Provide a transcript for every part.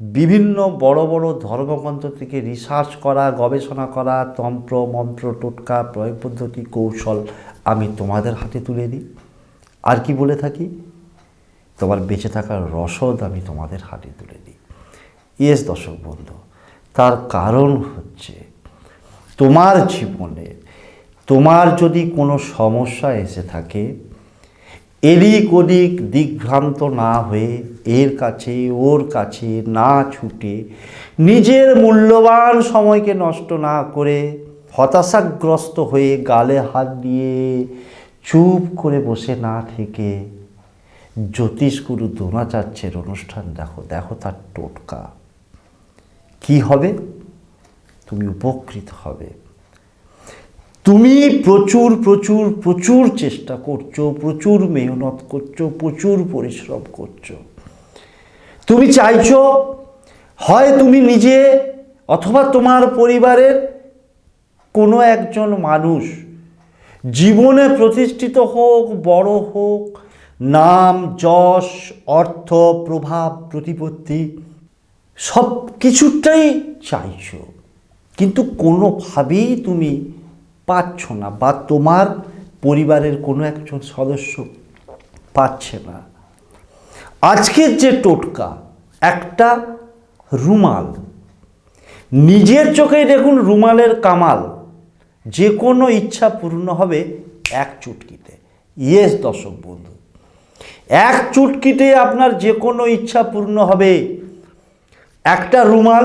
বিভিন্ন বড় বড় ধর্মগ্রন্থ থেকে রিসার্চ করা, গবেষণা করা, তন্ত্র, মন্ত্র, টোটকা, প্রয়োগ পদ্ধতি, কৌশল আমি তোমাদের হাতে তুলে দিই। আর কি বলে থাকি? তোমার বেঁচে থাকার রসদ আমি তোমাদের হাতে তুলে দিই। ইয়েস দর্শক বন্ধু, তার কারণ হচ্ছে তোমার জীবনে তোমার যদি কোনো সমস্যা এসে থাকে এদিক ওদিক দিগ্ভ্রান্ত না হয়ে এর কাছে, ওর কাছে না ছুটে নিজের মূল্যবান সময়কে নষ্ট না করে হতাশাগ্রস্ত হয়ে গালে হাত দিয়ে চুপ করে বসে না থেকে জ্যোতিষগুরু দ্রোণাচার্যের অনুষ্ঠান দেখো দেখো তার টোটকা। কি হবে? তুমি উপকৃত হবে। তুমি প্রচুর প্রচুর প্রচুর চেষ্টা করছ, প্রচুর মেহনত করছ, প্রচুর পরিশ্রম করছ। তুমি চাইছো, হয় তুমি নিজে অথবা তোমার পরিবারের কোনো একজন মানুষ জীবনে প্রতিষ্ঠিত হোক, বড় হোক, নাম, যশ, অর্থ, প্রভাব, প্রতিপত্তি সব কিছুটাই চাইছো। কিন্তু কোনোভাবেই তুমি পাচ্ছ না বা তোমার পরিবারের কোনো একজন সদস্য পাচ্ছে না। আজকের যে টোটকা, একটা রুমাল, নিজের চোখেই দেখুন রুমালের কামাল, যে কোনো ইচ্ছা পূর্ণ হবে এক চুটকিতে। ইয়েস দর্শক বন্ধু, এক চুটকিতে আপনার যে কোনো ইচ্ছা পূর্ণ হবে। একটা রুমাল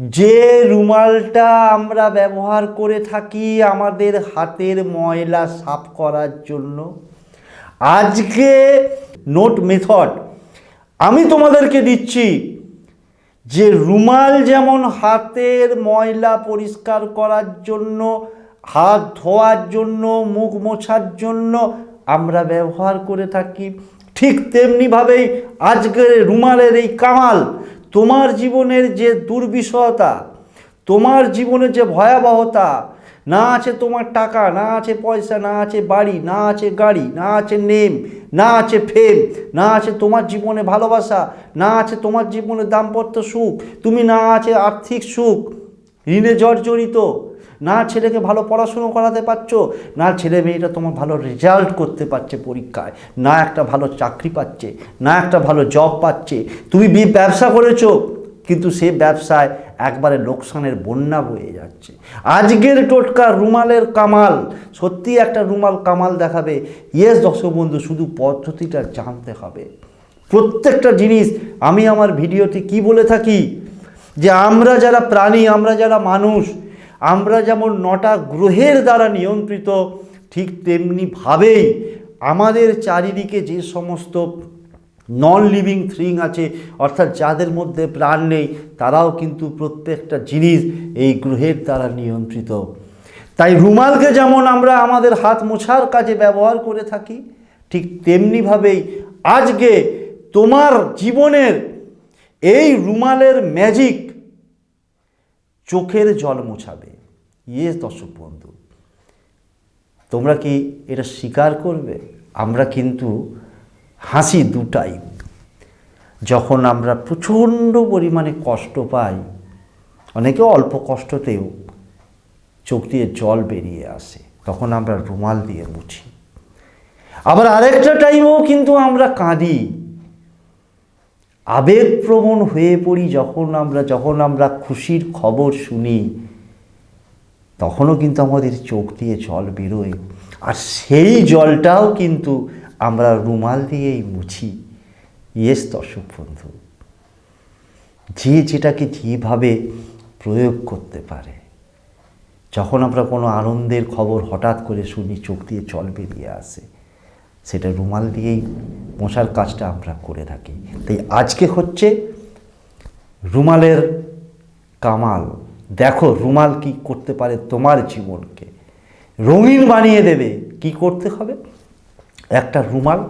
যে রুমালটা আমরা ব্যবহার করে থাকি আমাদের হাতের ময়লা সাফ করার জন্য, আজকে নোট মেথড আমি তোমাদেরকে দিচ্ছি যে রুমাল যেমন হাতের ময়লা পরিষ্কার করার জন্য, হাত ধোয়ার জন্য, মুখ মোছার জন্য আমরা ব্যবহার করে থাকি, ঠিক তেমনিভাবেই আজকের রুমালের এই কামাল তোমার জীবনের যে দুর্বিষয়তা তোমার জীবনের যে ভয়াবহতা, না আছে তোমার টাকা, না আছে পয়সা, না আছে বাড়ি, না আছে গাড়ি, না আছে নেম না আছে ফেম না আছে তোমার জীবনে ভালোবাসা, না আছে তোমার জীবনে দাম্পত্য সুখ, তুমি না আছে আর্থিক সুখ, ঋণে জর্জরিত না ছেলেকে ভালো পড়াশুনো করাতে পারছ, না ছেলে মেয়েটা তোমার ভালো রেজাল্ট করতে পারছে পরীক্ষায়, না একটা ভালো চাকরি পাচ্ছে, না একটা ভালো জব পাচ্ছে। তুমি বি- ব্যবসা করেছ, কিন্তু সে ব্যবসায় একবারে লোকসানের বন্যা বয়ে যাচ্ছে। আজকের টোটকা রুমালের কামাল সত্যি একটা রুমাল কামাল দেখাবে। ইয়েস দর্শক বন্ধু, শুধু পদ্ধতিটা জানতে হবে। প্রত্যেকটা জিনিস, আমি আমার ভিডিওতে কি বলে থাকি? যে আমরা যারা প্রাণী, আমরা যারা মানুষ আমরা যেমন নটা গ্রহের দ্বারা নিয়ন্ত্রিত, ঠিক তেমনিভাবেই আমাদের চারিদিকে যে সমস্ত নন লিভিং থিং আছে, অর্থাৎ যাদের মধ্যে প্রাণ নেই, তারাও কিন্তু প্রত্যেকটা জিনিস এই গ্রহের দ্বারা নিয়ন্ত্রিত। তাই রুমালকে যেমন আমরা আমাদের হাত মোছার কাজে ব্যবহার করে থাকি, ঠিক তেমনিভাবেই আজকে তোমার জীবনের এই রুমালের ম্যাজিক চোখের জল মোছাবে। ইয়ে দর্শক বন্ধু? তোমরা কি এটা স্বীকার করবে? আমরা কিন্তু হাসি দুটাই। যখন আমরা প্রচণ্ড পরিমাণে কষ্ট পাই, অনেকে অল্প কষ্টতেও চোখ দিয়ে জল বেরিয়ে আসে, তখন আমরা রুমাল দিয়ে মুছি। আবার আরেকটা টাইমও কিন্তু আমরা কাঁদি। আবেগপ্রবণ হয়ে পড়ি যখন আমরা যখন আমরা খুশির খবর শুনি। তখনও কিন্তু আমাদের চোখ দিয়ে জল বেরোয়। আর সেই জলটাও কিন্তু আমরা রুমাল দিয়েই মুছি। ইয়েস দর্শক বন্ধু, যে যেটাকে যেভাবে প্রয়োগ করতে পারে, যখন আমরা কোনো আনন্দের খবর হঠাৎ করে শুনি চোখ দিয়ে জল বেরিয়ে আসে, সেটা রুমাল দিয়েই মশার কাজটা আমরা করে থাকি। তাই আজকে হচ্ছে রুমালের কামাল দেখো রুমাল কি করতে পারে তোমার জীবনকে। রঙিন বানিয়ে দেবে, কি করতে হবে? একটা রুমাল,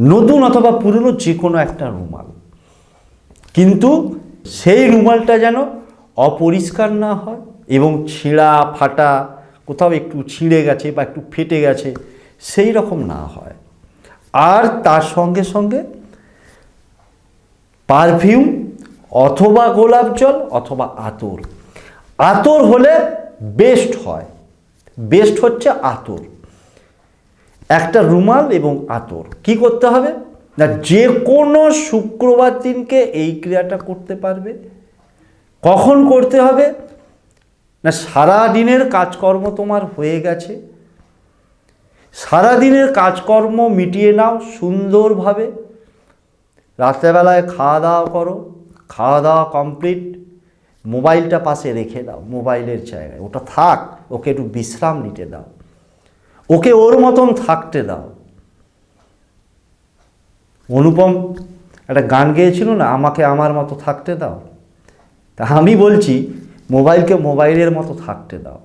নতুন অথবা পুরনো যে কোনো একটা রুমাল। কিন্তু সেই রুমালটা যেন অপরিষ্কার না হয় এবং ছিঁড়া, ফাটা, কোথাও একটু ছিঁড়ে গেছে বা একটু ফেটে গেছে, সেই রকম না হয়। আর তার সঙ্গে সঙ্গে পারফিউম অথবা গোলাপ জল অথবা আতর। আতর হলে বেস্ট হয়। বেস্ট হচ্ছে আতর। একটা রুমাল এবং আতর। কি করতে হবে? না যে কোনো শুক্রবার দিনকে এই ক্রিয়াটা করতে পারবে। কখন করতে হবে? না সারা দিনের কাজকর্ম তোমার হয়ে গেছে। সারা দিনের কাজকর্ম মিটিয়ে নাও সুন্দরভাবে। রাত্রেবেলায় খাওয়া দাওয়া করো। খাওয়া দাওয়া কমপ্লিট মোবাইলটা পাশে রেখে দাও, মোবাইলের জায়গায়। ওটা থাক, ওকে একটু বিশ্রাম নিতে দাও। ওকে ওর মতন থাকতে দাও। অনুপম একটা গান গেয়েছিল না, আমাকে আমার মতো থাকতে দাও? তা আমি বলছি, মোবাইলকে মোবাইলের মতো থাকতে দাও।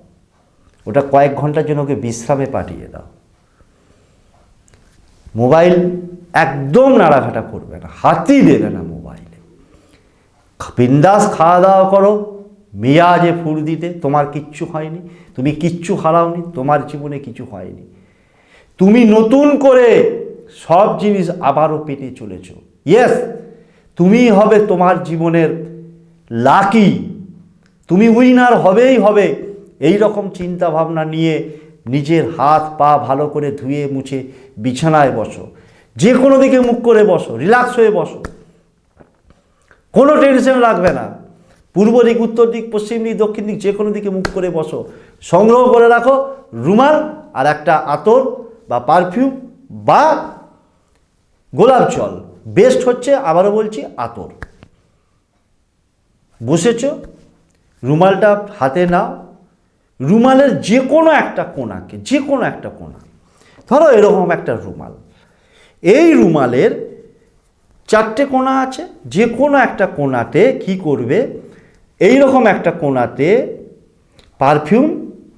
ওটা কয়েক ঘণ্টার জন্য ওকে বিশ্রামে পাঠিয়ে দাও। মোবাইল একদম নাড়াঘাটা করবে না, হাতই দেবে না মোবাইলে বিন্দাস খাওয়া দাওয়া করো। মেয়াজে ফুর দিতে তোমার কিচ্ছু হয়নি। তুমি কিচ্ছু হারাওনি, তোমার জীবনে কিছু হয়নি। তুমি নতুন করে সব জিনিস আবারও পেতে চলেছ। ইয়েস তুমি হবে তোমার জীবনের লাকি। তুমি উইনার হবেই হবে। এই রকম চিন্তা ভাবনা নিয়ে নিজের হাত পা ভালো করে ধুয়ে মুছে বিছানায় বসো। যে কোনো দিকে মুখ করে বসো, রিল্যাক্স হয়ে বসো। কোনো টেনশন রাখবে না। পূর্ব দিক, উত্তর দিক, পশ্চিম দিক, দক্ষিণ দিক যে কোনো দিকে মুখ করে বসো। সংগ্রহ করে রাখো রুমাল আর একটা আতর বা পারফিউম বা গোলাপ জল। বেস্ট হচ্ছে, আবারও বলছি, আতর। বসেছ? রুমালটা হাতে নাও। রুমালের যে কোনো একটা কোনাকে যে কোনো একটা কোনা। ধরো এরকম একটা রুমাল। এই রুমালের চারটে কোণা আছে, যে কোনো একটা কোণাতে কি করবে? এই রকম একটা কোণাতে পারফিউম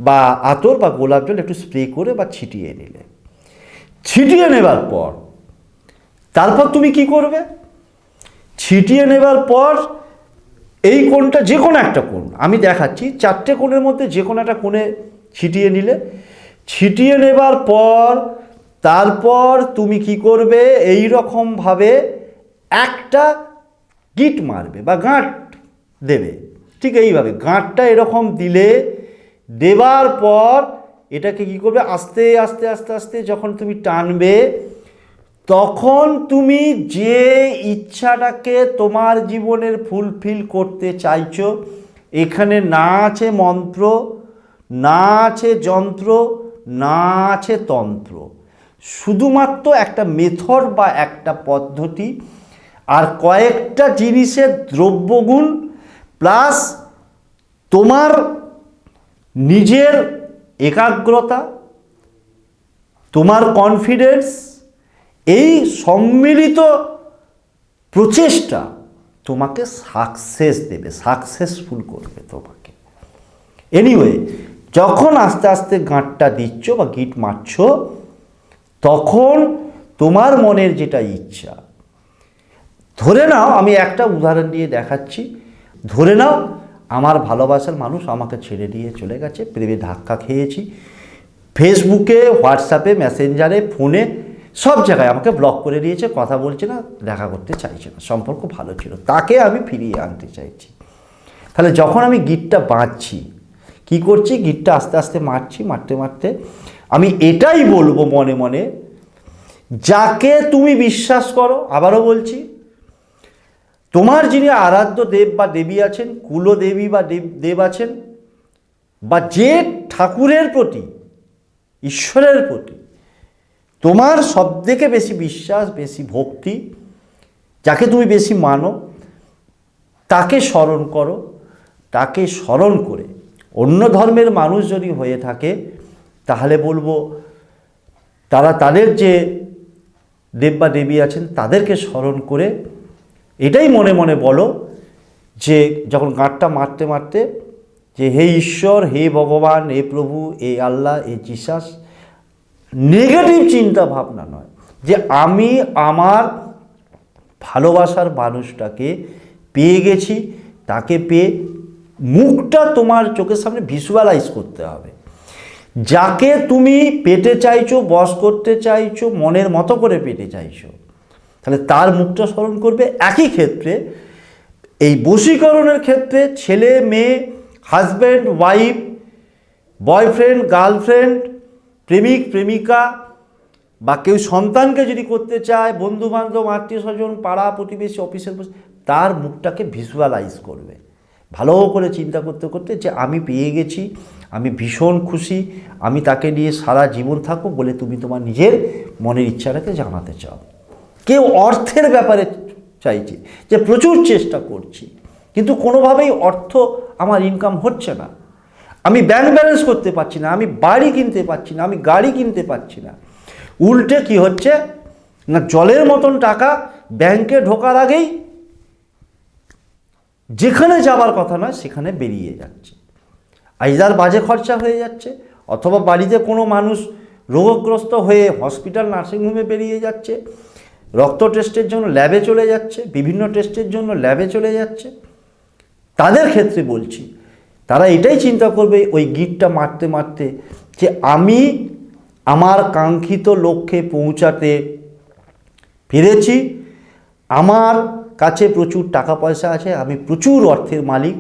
বা আতর বা গোলাপ জল একটু স্প্রে করে বা ছিটিয়ে নিলে। ছিটিয়ে নেবার পর, তারপর তুমি কি করবে? ছিটিয়ে নেবার পর এই কোণটা যে কোনো একটা কোণ, আমি দেখাচ্ছি, চারটে কোণের মধ্যে যে কোনো একটা কোণে ছিটিয়ে নিলে। ছিটিয়ে নেবার পর, তারপর তুমি কি করবে? এই রকমভাবে একটা গিট মারবে বা গাঁট দেবে। ঠিক এইভাবে গাঁটটা এরকম দিলে দেবার পর এটাকে কি করবে? আস্তে আস্তে আস্তে আস্তে যখন তুমি টানবে, তখন তুমি যে ইচ্ছাটাকে তোমার জীবনের ফুলফিল করতে চাইছো, এখানে না আছে মন্ত্র, না আছে যন্ত্র, না আছে তন্ত্র। শুধুমাত্র একটা মেথড বা একটা পদ্ধতি আর কয়েকটা জিনিসের দ্রব্যগুণ প্লাস তোমার নিজের একাগ্রতা, তোমার কনফিডেন্স এই সম্মিলিত প্রচেষ্টা তোমাকে সাকসেস দেবে সাকসেসফুল করবে তোমাকে। এনিওয়ে যখন আস্তে আস্তে গাঁটটা দিচ্ছ বা গিট মারছ, তখন তোমার মনের যেটা ইচ্ছা ধরে নাও, আমি একটা উদাহরণ দিয়ে দেখাচ্ছি। ধরে নাও, আমার ভালোবাসার মানুষ আমাকে ছেড়ে দিয়ে চলে গেছে, প্রেমে ধাক্কা খেয়েছি। ফেসবুকে, হোয়াটসঅ্যাপে, মেসেঞ্জারে, ফোনে, সব জায়গায় আমাকে ব্লক করে দিয়েছে, কথা বলছে না, দেখা করতে চাইছে না, সম্পর্ক ভালো ছিল। তাকে আমি ফিরিয়ে আনতে চাইছি। তাহলে যখন আমি গিটটা বাঁচছি কি করছি? গিটটা আস্তে আস্তে মারছি, মারতে মারতে আমি এটাই বলব মনে মনে, যাকে তুমি বিশ্বাস করো, আবারও বলছি তোমার যিনি আরাধ্য দেব বা দেবী আছেন, কুলদেবী বা দেব দেব আছেন, বা যে ঠাকুরের প্রতি, ঈশ্বরের প্রতি তোমার সবথেকে বেশি বিশ্বাস, বেশি ভক্তি, যাকে তুমি বেশি মানো, তাকে স্মরণ করো, তাকে স্মরণ করে অন্য ধর্মের মানুষ যদি হয়ে থাকে, তাহলে বলব তারা তাদের যে দেব বা দেবী আছেন, তাদেরকে স্মরণ করে এটাই মনে মনে বলো যে যখন গাঁটটা মারতে মারতে যে হে ঈশ্বর, হে ভগবান, হে প্রভু এ আল্লাহ এ জিসাস নেগেটিভ চিন্তা ভাবনা নয়। যে আমি আমার ভালোবাসার মানুষটাকে পেয়ে গেছি, তাকে পেয়ে মুখটা তোমার চোখের সামনে ভিজুয়ালাইজ করতে হবে। যাকে তুমি পেতে চাইছো, বস করতে চাইছো, মনের মতো করে পেতে চাইছো তাহলে তার মুখটা স্মরণ করবে একই ক্ষেত্রে। এই বশীকরণের ক্ষেত্রে ছেলে, মেয়ে হাজব্যান্ড ওয়াইফ বয়ফ্রেন্ড গার্লফ্রেন্ড প্রেমিক, প্রেমিকা বা কেউ সন্তানকে যদি করতে চায় বন্ধু বান্ধব আত্মীয় স্বজন, পাড়া, প্রতিবেশী, অফিসের তার মুখটাকে ভিজুয়ালাইজ করবে। ভালো করে চিন্তা করতে করতে যে আমি পেয়ে গেছি, আমি ভীষণ খুশি, আমি তাকে নিয়ে সারা জীবন থাকব বলে তুমি তোমার নিজের মনের ইচ্ছাটাকে জানাতে চাও। কেউ অর্থের ব্যাপারে চাইছে যে প্রচুর চেষ্টা করছি, কিন্তু কোনোভাবেই অর্থ আমার ইনকাম হচ্ছে না। আমি ব্যাংক ব্যালেন্স করতে পারছি না, আমি বাড়ি কিনতে পারছি না, আমি গাড়ি কিনতে পারছি না। উল্টে কি হচ্ছে? না, জলের মতন টাকা ব্যাংকে ঢোকার আগেই যেখানে যাবার কথা নয়, সেখানে বেরিয়ে যাচ্ছে। আইদার বাজে খরচা হয়ে যাচ্ছে, অথবা বাড়িতে কোনো মানুষ রোগগ্রস্ত হয়ে হসপিটাল নার্সিংহোমে বেরিয়ে যাচ্ছে। রক্ত টেস্টের জন্য ল্যাবে চলে যাচ্ছে, বিভিন্ন টেস্টের জন্য ল্যাবে চলে যাচ্ছে। তাদের ক্ষেত্রে বলছি, তারা এটাই চিন্তা করবে ওই গিটটা মারতে মারতে যে আমি আমার কাঙ্ক্ষিত লক্ষ্যে পৌঁছাতে পেরেছি, আমার কাছে প্রচুর টাকা পয়সা আছে, আমি প্রচুর অর্থের মালিক,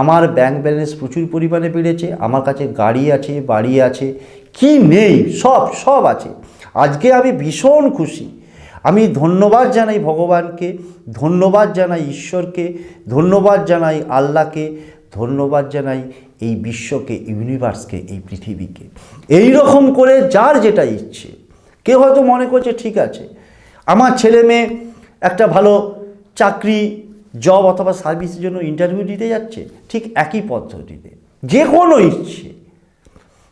আমার ব্যাংক ব্যালেন্স প্রচুর পরিমাণে বেড়েছে, আমার কাছে গাড়ি আছে, বাড়ি আছে, কি নেই, সব সব আছে। আজকে আমি ভীষণ খুশি আমি ধন্যবাদ জানাই ভগবানকে, ধন্যবাদ জানাই ঈশ্বরকে, ধন্যবাদ জানাই আল্লাহকে, ধন্যবাদ জানাই এই বিশ্বকে, ইউনিভার্সকে, এই পৃথিবীকে। এই রকম করে যার যেটা ইচ্ছে। কেউ হয়তো মনে করছে, ঠিক আছে, আমার ছেলে মেয়ে একটা ভালো চাকরি জব অথবা সার্ভিসের জন্য ইন্টারভিউ দিতে যাচ্ছে, ঠিক একই পদ্ধতিতে। যে কোনো ইচ্ছে।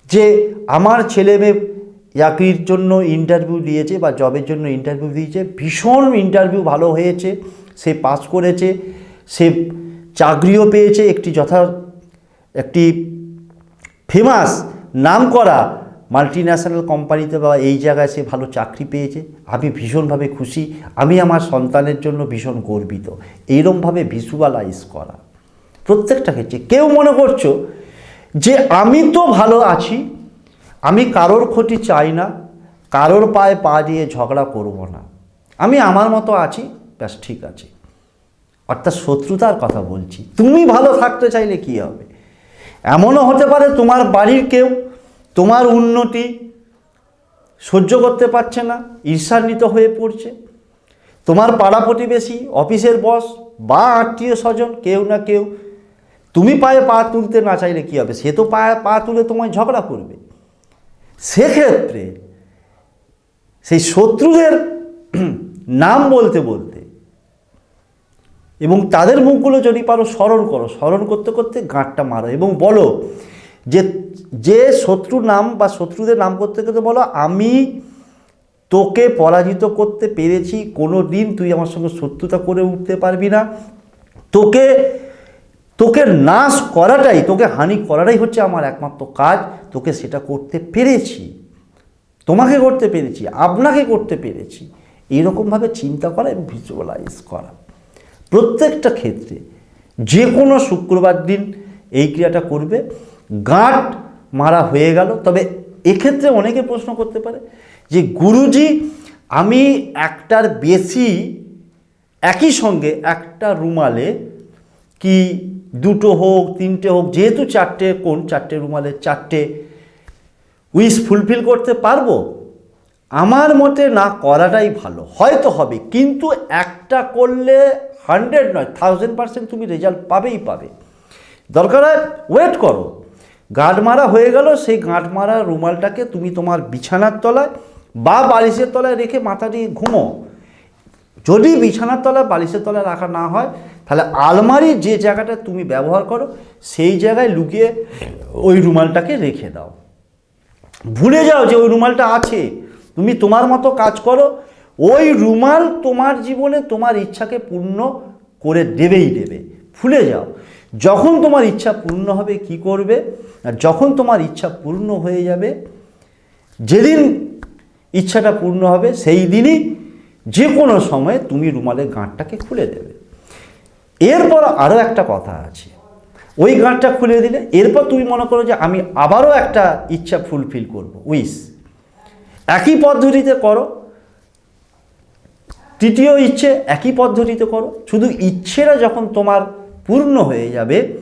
যে আমার ছেলে মেয়ে চাকরির জন্য ইন্টারভিউ দিয়েছে বা জবের জন্য ইন্টারভিউ দিয়েছে। ভীষণ ইন্টারভিউ ভালো হয়েছে। সে পাস করেছে। সে চাকরিও পেয়েছে। একটি যথা, একটি ফেমাস নাম করা মাল্টি ন্যাশনাল কোম্পানিতে বা এই জায়গায় সে ভালো চাকরি পেয়েছে। আমি ভীষণভাবে খুশি। আমি আমার সন্তানের জন্য ভীষণ গর্বিত। এইরমভাবে ভিজুয়ালাইজ করা। প্রত্যেকটা ক্ষেত্রে। কেউ মনে করছ যে আমি তো ভালো আছি আমি কারোর ক্ষতি চাই না, কারোর পায়ে পা দিয়ে ঝগড়া করব না। আমি আমার মতো আছি, ব্যাস ঠিক আছে। অর্থাৎ শত্রুতার কথা বলছি। তুমি ভালো থাকতে চাইলে কি হবে? এমনও হতে পারে তোমার বাড়ির কেউ তোমার উন্নতি সহ্য করতে পারছে না, ঈর্ষান্বিত হয়ে পড়ছে। তোমার পাড়া প্রতিবেশী, অফিসের বস বা আত্মীয় স্বজন, কেউ না কেউ, তুমি পায়ে পা তুলতে না চাইলে কী হবে? সে তো পায়ে পা তুলে তোমায় ঝগড়া করবে। সেক্ষেত্রে সেই শত্রুদের নাম বলতে বলতে এবং তাদের মুখগুলো যদি পারো স্মরণ করো, স্মরণ করতে করতে গাঁটটা মারো এবং বলো যে যে শত্রুর নাম বা শত্রুদের নাম করতে করতে বলো, আমি তোকে পরাজিত করতে পেরেছি কোনো দিন তুই আমার সঙ্গে শত্রুতা করে উঠতে পারবি না। তোকে তোকে নাশ করাটাই, তোকে হানি করাটাই হচ্ছে আমার একমাত্র কাজ। তোকে সেটা করতে পেরেছি। তোমাকে করতে পেরেছি, আপনাকে করতে পেরেছি। এইরকমভাবে চিন্তা করা এবং ভিজুয়ালাইজ করা। প্রত্যেকটা ক্ষেত্রে যে কোনো শুক্রবার দিন এই ক্রিয়াটা করবে। গাঁট মারা হয়ে গেল। তবে এক্ষেত্রে অনেকে প্রশ্ন করতে পারে যে, গুরুজি, আমি একটার বেশি একই সঙ্গে একটা রুমালে কি দুটো হোক, তিনটে হোক, যেহেতু চারটে, কোন চারটে রুমালে চারটে উইশ ফুলফিল করতে পারব? আমার মতে না করাটাই ভালো। হয়তো হবে, কিন্তু একটা করলে হান্ড্রেড নয় থাউজেন্ড পার্সেন্ট তুমি রেজাল্ট পাবেই পাবে। দরকার হয় ওয়েট করো। গাঁট মারা হয়ে গেল, সেই গাঁট মারা রুমালটাকে তুমি তোমার বিছানার তলায় বা বালিশের তলায় রেখে মাথা দিয়ে ঘুমো। যদি বিছানার তলায় বালিশের তলায় রাখা না হয় তাহলে আলমারির যে জায়গাটা তুমি ব্যবহার করো, সেই জায়গায় লুকিয়ে ওই রুমালটাকে রেখে দাও। ভুলে যাও যে ওই রুমালটা আছে। তুমি তোমার মতো কাজ করো, ওই রুমাল তোমার জীবনে তোমার ইচ্ছাকে পূর্ণ করে দেবেই দেবে। ভুলে যাও। যখন তোমার ইচ্ছা পূর্ণ হবে, কি করবে? আর যখন তোমার ইচ্ছা পূর্ণ হয়ে যাবে, যেদিন ইচ্ছাটা পূর্ণ হবে, সেই দিনই যে কোনো সময়ে তুমি রুমালের গাঁটটাকে খুলে দেবে। এরপর আরও একটা কথা আছে। ওই গাঁটটা খুলে দিলে, এরপর তুমি মনে করো যে আমি আবারও একটা ইচ্ছা ফুলফিল করব। উইস। একই পদ্ধতিতে করো। তৃতীয় ইচ্ছে, একই পদ্ধতিতে করো। শুধু ইচ্ছেটা যখন তোমার পূর্ণ হয়ে যাবে,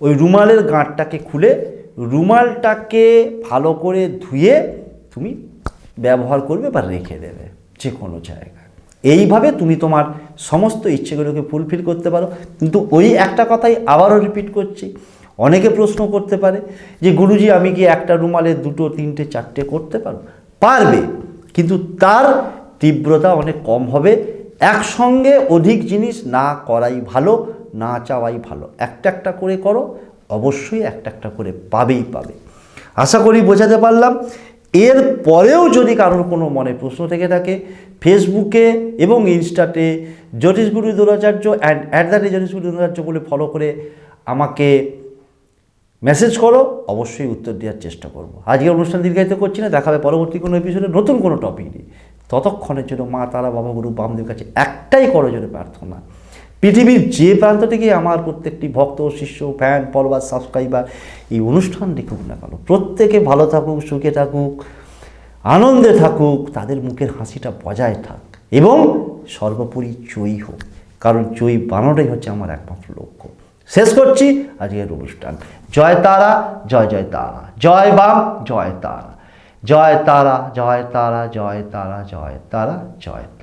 ওই রুমালের গাঁটটাকে খুলে, রুমালটাকে ভালো করে ধুয়ে তুমি ব্যবহার করবে বা রেখে দেবে যে কোনো জায়গায়। এইভাবে তুমি তোমার সমস্ত ইচ্ছেগুলোকে ফুলফিল করতে পারো। কিন্তু ওই একটা কথাই আবারও রিপিট করছি। অনেকে প্রশ্ন করতে পারে যে, গুরুজি, আমি কি একটা রুমালে দুটো, তিনটে, চারটে করতে পারো পারবে, কিন্তু তার তীব্রতা অনেক কম হবে। একসঙ্গে অধিক জিনিস না করাই ভালো, না চাওয়াই ভালো। একটা একটা করে করো, অবশ্যই একটা একটা করে পাবেই পাবে। আশা করি বোঝাতে পারলাম। এর পরেও যদি কারোর কোনো মনে প্রশ্ন থেকে থাকে ফেসবুকে এবং ইনস্টাতে Jyotishguru Dronacharya and at the rate Jyotishguru Dronacharya বলে ফলো করে আমাকে মেসেজ করো, অবশ্যই উত্তর দেওয়ার চেষ্টা করব। আজকের অনুষ্ঠান দীর্ঘায়িত করছি না, দেখাবে পরবর্তী কোনো এপিসোডে নতুন কোনো টপিক নিয়ে। ততক্ষণের জন্য মা, তারা, বাবা, গুরু বামদেব কাছে একটাই করো জন্য প্রার্থনা। পৃথিবীর যে প্রান্ত থেকে আমার প্রত্যেকটি ভক্ত, শিষ্য ফ্যান ফলোয়ার সাবস্ক্রাইবার এই অনুষ্ঠান দেখুক না কেন, প্রত্যেকে ভালো থাকুক, সুখে থাকুক। আনন্দে থাকুক, তাদের মুখের হাসিটা বজায় থাক এবং সর্বোপরি চই হোক। কারণ চই বানানোটাই হচ্ছে আমার একমাত্র লক্ষ্য। শেষ করছি আজকের অনুষ্ঠান। জয় তারা, জয় জয় তারা। জয় বাম, জয় তারা। জয় তারা জয় তারা জয় তারা জয় তারা জয় তারা।